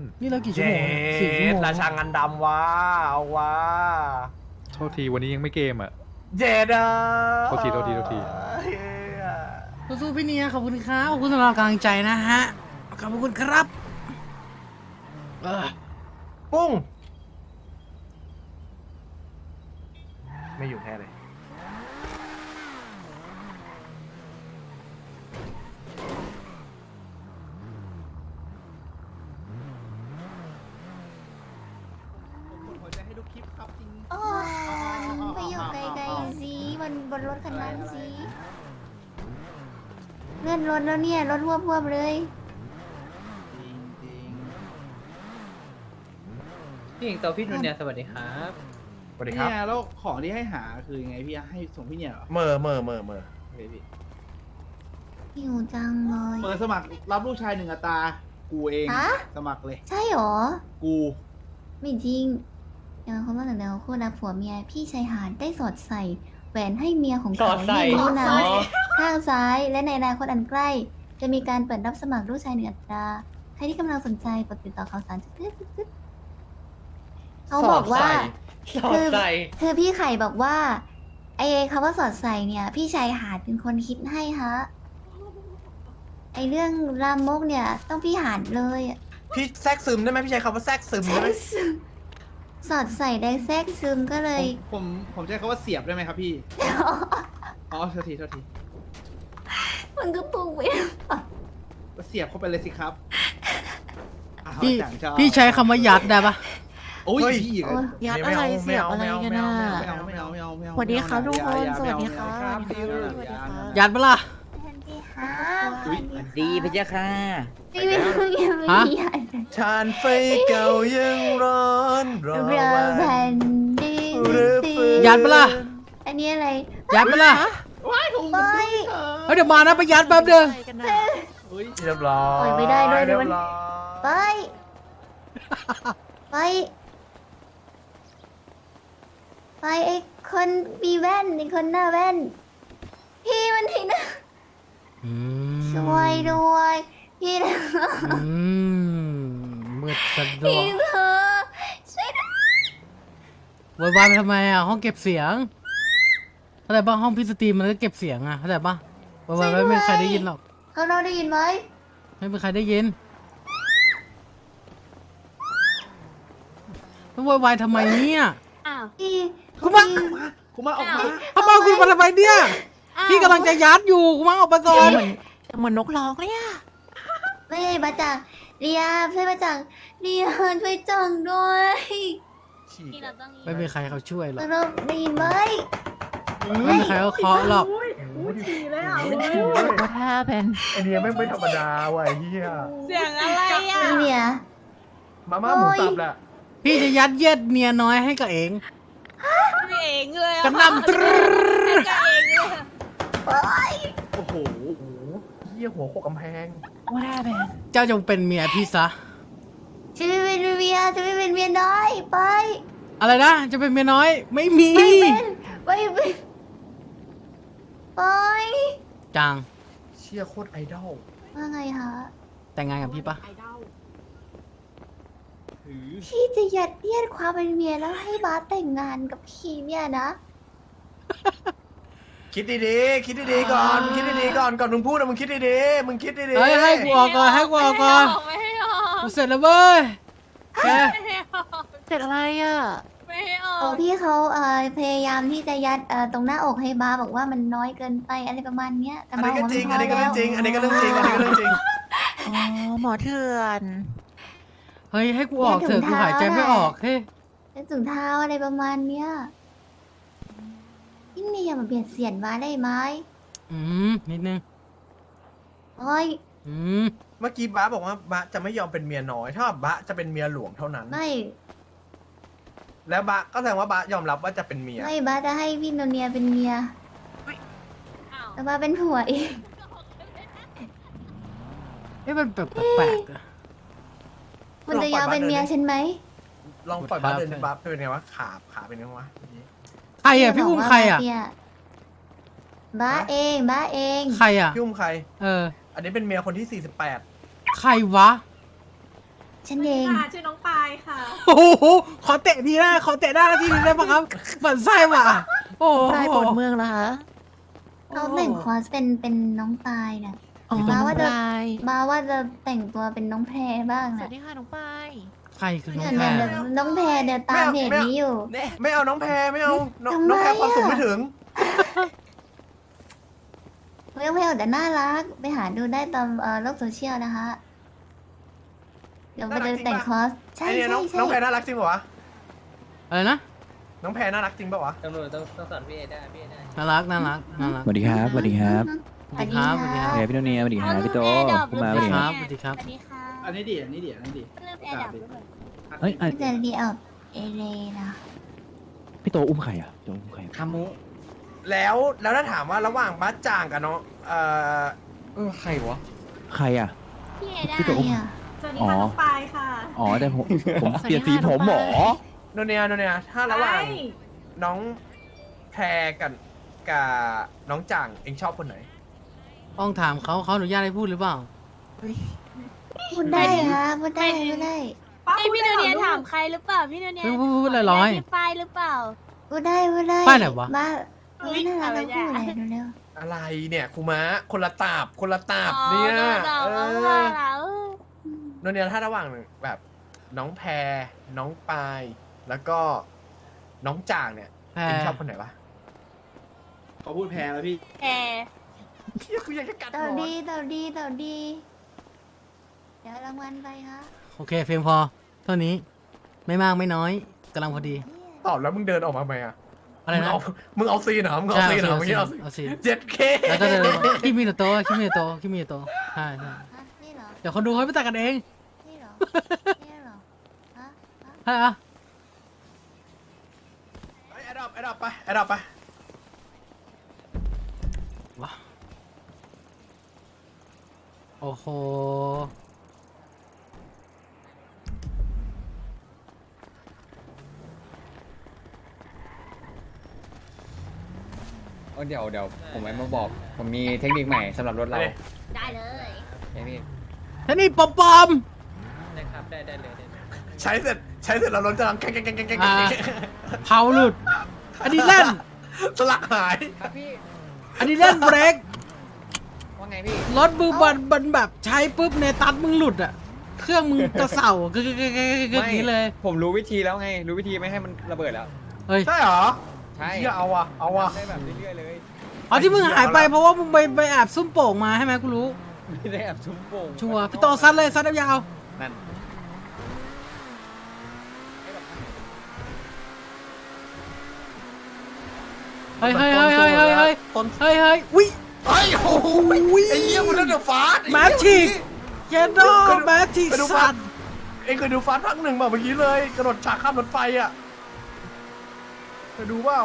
นนี่เรากี่ชั่เจ็วโมงเนี่ยสี่ชั่วดโมงราชางันดำวะเอาวะโทษทีวันนี้ยังไม่เกมอะเจ็ดอะโทษทีโทษทีโทษทีเหี้ยสู้ๆพี่เนียขอบคุณครับขอบคุณสำหรับกำลังใจนะฮะขอบคุณครับเออปุ้ง ไม่อยู่แค่เลย โอ้ยไปอยู่ไกลๆสิบนบนรถคันนั้นสิเลื่อนรถแล้วเนี่ยรถพวบๆเลยพี่หญิงตัวพี่นุ่นเนี่ยสวัสดีครับสวัสดีครับ เนี่ยแล้วของที่ให้หาคือยังไงพี่ให้ส่งพี่เนี่ยเหรอเมอเมอเมอเมอเฮ้ยพี่หิวจังเลยเปิดสมัครรับลูกชายหนึ่งอัตรากูเอง ฮะสมัครเลย ใช่หรอ กูไม่จริง อย่างเขาว่าแต่แล้วคู่รักผัวเมียพี่ชายหาดได้สอดใส่แหวนให้เมียของสเขาอดใส่ให้รู้นะอ๋อ ข้างซ้ายและในอนาคตอันใกล้ จะมีการเปิดรับสมัครลูกชายหนึ่งอัตราใครที่กำลังสนใจกดติดต่อข่าวสารจึ๊ดจึ๊ดจึ๊ดเขาบอกว่า สอดใส่ คือพี่ไข่บอกว่า ไอ้คำว่าสอดใส่เนี่ย พี่ชายหาดเป็นคนคิดให้ฮะไอ้เรื่องรามกเนี่ย ต้องพี่หาดเลยอะพี่แทรกซึมได้ไหมพี่ใช้คำว่าแทรกซึมได้ไหม สอดใส่ได้แทรกซึมก็เลยผมผมผมใช้คำว่าเสียบได้ไหมครับพี่ อ๋อโทษทีโทษทีมันก็ปุงไปเสียบเข้าไปเลยสิครับอ้าวพี่จังชอบพี่ใช้คำว่ายัดได้ปะโอ้ยพี่อีกโอ้ยยัดอะไรเสียบอะไรกันน่ะ ไม่เอาไม่เอาไม่เอาไม่เอาสวัสดีครับทุกคนอย่าสวัสดีไม่เอาครับไม่เอาสวัสดีครับยัดปะล่ะทันทีค่ะอุ๊ย ดีพระเจ้าค่ะ พี่ไม่รู้ยังไม่ฮะมีหาดชานไฟเก่ายังร้อนรอเราวันแผ่นดินหรือฟื้นยัดปะล่ะอันนี้อะไรยัดปะล่ะว้ายของไปเฮ้ยเดี๋ยวมานะไปยัดแป๊บเดียวอะไรกันน่ะเฮ้ยเรียบร้อยปล่อยไม่ได้ด้วยเรียมันบร้อยไปไปไปไอ้คนมีแว่นไอ้คนหน้าแว่น พี่มันทีนะอืมช่วยด้วย พี่นะอืมมืดสะดวพี่กเธอช่วยด้วยวายวายไปทำไมอะห้องเก็บเสียงเข้าใจปะห้องพิสตรีมมันก็เก็บเสียงอะเข้าใจปะวายวายไม่มีใครได้ยินหรอกเขาเราได้ยินไหมไม่มีใครได้ยินแล้ววายวายทำไมเนี่ยพี่คุณมาพี่คุณมาออกมา ทำไมคุณมาทำไมเนี่ย พี่กำลังจะยัดอยู่คุณมาออกไปก่อนเหมือนนกร้องเลยอะ ไม่ใช่มาจากเรียช่วยมาจากเรียช่วยจังด้วยไม่มีใครเขาช่วยหรอกเราได้ยินไหมไม่มีใครเขาเคาะหรอกว่าถ้าเป็นไอเนี้ยไม่ไม่ธรรมดาว่ะไอ้เฮียเสียงอะไรอะนี่เนี่ยมาม่าหมูสับแหละพี่จะยัดเยียดเมียน้อยให้กับเองเองเลยอะกำนำตรึ๊ดกับเองเลยโอ้โหโอ้โหเฮียหัวโขกกำแพง ว่าถ้าเป็นเจ้าจงเป็นเมียพี่ซะจะไม่เป็นเมียจะไม่เป็นเมียน้อยไป อะไรนะ จะเป็นเมียน้อย ไม่มี ไม่เป็นไม่เป็นไปจังเชี่ยโคตรไอดอลว่าไงคะแต่งงานกับพี่ปะ พี่จะยัดเยียดความเป็นเมียแล้วให้บาสแต่งงานกับพี่เนี่ยนะ คิดดีๆ คิดดีๆก่อนมึงคิดดีๆก่อนก่อนมึงพูดนะมึงคิดดีๆ มึงคิดดีๆ เฮ้ยให้กูออกก่อนให้กูออกก่อนไม่ให้ออกกูเสร็จแล้วเว้ยแกไม่ให้ออกเสร็จอะไรอะไม่ให้ออโอ้กพี่เขาเอ่อพยายามที่จะยัดเอ่อตรงหน้าอกให้บาสบอกว่ามันน้อยเกินไปอะไรประมาณเนี้ยแต่อันบานี้สก็บอกจริงว่าอันนี้ก็พเรื่องจริง อันนี้ก็เรื่องจริง อันนี้ก็เรื่องจริง อ๋อหมอเถื่อนเฮ้ยให้กูออกเถอะกูหายใจไม่ออกเฮ้ย แล้วถุงเท้าอะไรประมาณเนี้ย พี่เมียมาเปลี่ยนเสียนมาได้ไหมอืมนิดนึงโอ้ยอืมเมื่อกี้บ้าบอกว่าบ้าจะไม่ยอมเป็นเมียน้อย ถ้าบ้าจะเป็นเมียหลวงเท่านั้น ไม่แล้วบ้าก็แสดงว่าบ้ายอมรับว่าจะเป็นเมีย ไม่บาสจะให้พี่โนเนียเป็นเมียอ้าวแต่บาสเป็นผัวเองเอ้ยมันแปลกๆอะ คุณจะยอมเป็นเมียฉันไหมลองปล่อยบ้าเดินใช่บ้าเป็นไงวะขาขาเป็นไงวะเมื่อกี้ ใครอะพี่อุ้มใครอะเนี่ยบ้าเองบ้าเองใครอะ พี่อุ้มใคร เออ อันนี้เป็นเมียคนที่ 48 ใครวะ ฉันเองค่ะชื่อน้องปายค่ะ โอ้โห ขอเตะทีหน้า ขอเตะหน้าทีนึงได้ปะครับบันไส้ว่ะ โอ้โหปายปนเมืองเหรอคะเขาแต่งคอสเป็นเป็นน้องปายน่ะอ๋อมาว่าจะปายมาว่าจะแต่งตัวเป็นน้องแพรบ้างสน่ะวัสดีค่ะน้องปาย ใครคือน้องเนี่ยแพรเนี่ยน้องแพรเนี่ยตามเพจนี้อยู่ ไม่เอาน้องแพรไม่เอา น้องทำไมน้องแพรความสูงอะไม่ถึงเรื่องเพลแต่น่ารัก ไปหาดูได้ตามเอ่อโลกโซเชียลนะคะ เดี๋ยวมันจะแต่งคอส ใช่ไอเนี่ยใช่น้องใช่น้องแพรน่ารักจริงปะวะอะไรนะ น้องแพรน่ารักจริงปะวะตำรวจต้องต้องสอนพี่เอได้พี่เอได้น่ารักน่ารักน่ารักสวัสดีครับสวัสดีครับสวัสดีครับสวัสดีครับเฮ้ยพี่โนเนียสวัสดีครับพี่โตผมมาสสวัวัสสดีดีคครัรับบสวัสดีครับสวัสดีค่ะ อันนี้ดีอันนี้ดีอันนี้ดีเริ่มแอร์ดับแล้วเหรอเอ้ยอันเจอดีเอาเอเลนะพี่โตอุ้มใครอะพี่โตอุ้มใครคามุแล้วแล้วถ้าถามว่าระหว่างบ้าจ่างกับน้องเอ่อเออใครวะใครอะ พี่เอได้พี่โต ใครอะสวัสดีอ๋อค่ะน้องปายค่ะ อ๋อแต่ผมผมสวัสดีเปลี่ยนสีค่ะผมเหรอน้องปายโนเนียโนเนียถ้าระหว่างใช่น้องแพรกับกับน้องจ่างเองชอบคนไหน ต้องถามเขาเขาอนุญาตให้พูดหรือเปล่า พูดได้ค่ะพูดได้พูดได้ไอพี่โนเนียถามใครหรือเปล่าพี่โนเนียพูดพูดพูดลอยๆพี่ปายหรือเปล่า พูดได้พูดได้ป้ายไหนวะ บ้าไม่น่ารักเอาทั้งคู่เลยดูเร็วอะไรเนี่ยครูม้าคนละตาบคนละตาบเนี่ยเออโนเนียถ้าระหว่างแบบ น้องแพรน้องปายแล้วก็น้องจ่างเนี่ยแพรเองชอบคนไหนวะขอพูดแพ้แล้วพี่แอร์เฮียกูอยากจะกัดต่อหมอนดีต่อดีต่อดี เดี๋ยวรางวัลไปค่ะโอเคเพียงพอ เท่านี้ไม่มากไม่น้อยกำลังพอดี ตอบแล้วมึงเดินออกมาไหมอะอะไรมึงนะเอามึงเอาซีนเหรอมึงเอาใช่ซีนเหรอเอาเมื่อซีกี้นเอาซีนเอาซีนเจ็ดเคแล้วก็จะคิมิโนโตะคิมิโนโตะคิมิโนโตะใช่ใช่ฮะนี่เหรอ เดี๋ยวคนดูเขาไปตัดกันเองนี่เหรอ นี่เหรอ ฮะฮะใช่อะไอ้ดอปไอ้ดอปไปไอ้ดอปไปว้าโอ้โห เดี๋ยวเดี๋ยวผมไม่มาบอก ผมมีเทคนิคใหม่สำหรับรถเราได้เลยไอ้พี่ท่านี่ปอมปอมได้ครับได้ได้เลยได้เลยใช้เสร็จใช้เสร็จเราล้นจะลังแกงแกงแกงแกงแกงอ่าเผาหลุด อันนี้เล่น สลักหายครับพี่อันนี้เล่นเบรกว่าไงพี่รถมือบันบันแบบใช้ปุ๊บในตัดมึงหลุดอะ เครื่องมึงกระเสาคือคือคือคือคืออย่างนี้เลย ผมรู้วิธีแล้วไง รู้วิธีไม่ให้มันระเบิดแล้ว เฮ้ย ใช่เหรอ ใช่เฮียเอาว่ะเอาว่ะได้แบบเรื่อยๆเลย อ๋อที่มึงหายไปเพราะว่ามึงไปไปแอบซุ่มโป่งมาใช่ไหมกูรู้ ไม่ได้แอบซุ้มโป่งชัวร์พี่โตซัดเลยซัดยาวนั่นๆเฮ้ยเฮ้ยเฮ้ยเฮ้ยเฮ้ยเฮ้ยต้น เฮ้ยเฮ้ยวิ ไอ้ยโอ้โหไอ้เหี้ยมันเล่นเดอะฟาสแมทริกเยนโดแมทริกไปดูสัฟาตสว์เอ็งเคยดูฟาสภาคหนึ่งเปล่าเมื่อกี้เลย กระโดดฉากข้ามรถไฟอะ จะดูว่า